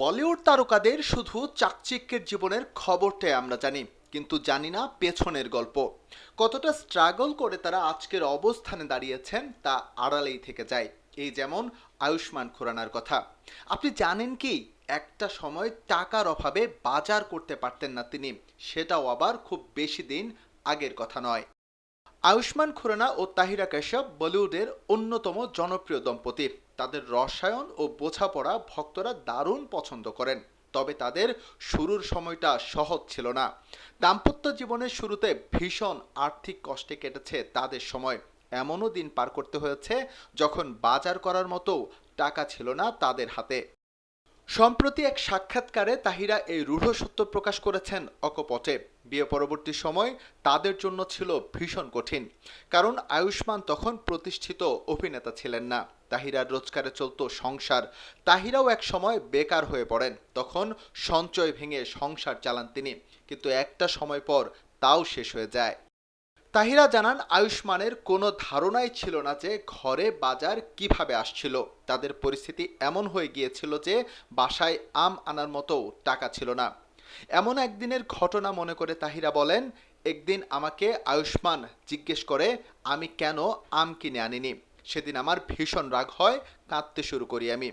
বলিউড তারকাদের শুধু চাকচিক্যের জীবনের খবরটাই আমরা জানি, কিন্তু জানি না পেছনের গল্প। কতটা স্ট্রাগল করে তারা আজকের অবস্থানে দাঁড়িয়েছেন তা আড়ালেই থেকে যায়। এই যেমন আয়ুষ্মান খুরানার কথা। আপনি জানেন কি, একটা সময় টাকার অভাবে বাজার করতে পারতেন না তিনি। সেটাও আবার খুব বেশি দিন আগের কথা নয়। আয়ুষ্মান খুরানা ও তাহিরা কাশ্যপ বলিউডের অন্যতম জনপ্রিয় দম্পতি। তাদের রসায়ন ও বোঝাপড়া ভক্তরা দারুণ পছন্দ করেন, তবে তাদের শুরুর সময়টা সহজ ছিল না। দাম্পত্য জীবনের শুরুতে ভীষণ আর্থিক কষ্টে কেটেছে তাদের সময়। এমনও দিন পার করতে হয়েছে যখন বাজার করার মতো টাকা ছিল না তাদের হাতে। সম্প্রতি এক সাক্ষাৎকারে তাহিরা এই রূঢ় সত্য প্রকাশ করেছেন অকপটে। বিয়ে পরবর্তী সময় তাদের জন্য ছিল ভীষণ কঠিন। কারণ আয়ুষ্মান তখন প্রতিষ্ঠিত অভিনেতা ছিলেন না। তাহিরার রোজগারে চলতো সংসার। তাহিরাও এক সময় বেকার হয়ে পড়েন। তখন সঞ্চয় ভেঙে সংসার চালান তিনি। কিন্তু একটা সময় পর তাও শেষ হয়ে যায়। তাহিরা জানান, আয়ুষ্মানের কোনো ধারণাই ছিল না যে ঘরে বাজার কীভাবে আসছিল। তাদের পরিস্থিতি এমন হয়ে গিয়েছিল যে বাসায় আম আনার মতো টাকা ছিল না। এমন একদিনের ঘটনা মনে করে তাহিরা বলেন, একদিন আমাকে আয়ুষ্মান জিজ্ঞেস করে, আমি কেন আম কিনে আনিনি? সেদিন আমার ভীষণ রাগ হয়, কাঁদতে শুরু করি আমি।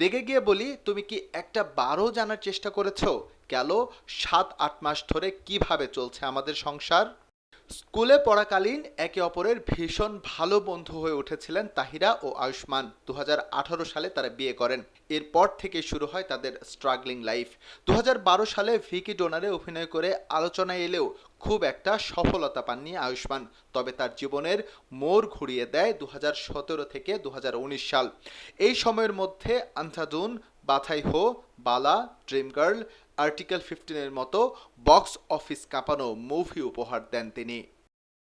রেগে গিয়ে বলি, তুমি কি একটা বারো জানার চেষ্টা করেছ? গেল সাত আট মাস ধরে কীভাবে চলছে আমাদের সংসার? স্কুলে পড়াকালীন একে অপরের ভীষণ ভালো বন্ধু হয়ে উঠেছিলেন তাহিরা ও আয়ুষ্মান। দুহাজার আঠারো সালে তারা বিয়ে করেন। এরপর থেকে শুরু হয় তাদের স্ট্রাগলিং লাইফ। দুহাজার বারো সালে ভিকি ডোনারে অভিনয় করে আলোচনায় এলেও খুব একটা সফলতা পাননি আয়ুষ্মান। তবে তার জীবনের মোড় ঘুরিয়ে দেয় দু হাজার সতেরো থেকে দু হাজার উনিশ সাল। এই সময়ের মধ্যে আন্ধাদুন বাথাই হো, বালা, ড্রিম গার্ল, আর্টিকেল ফিফটিনের মতো বক্স অফিস কাঁপানো মুভি উপহার দেন তিনি।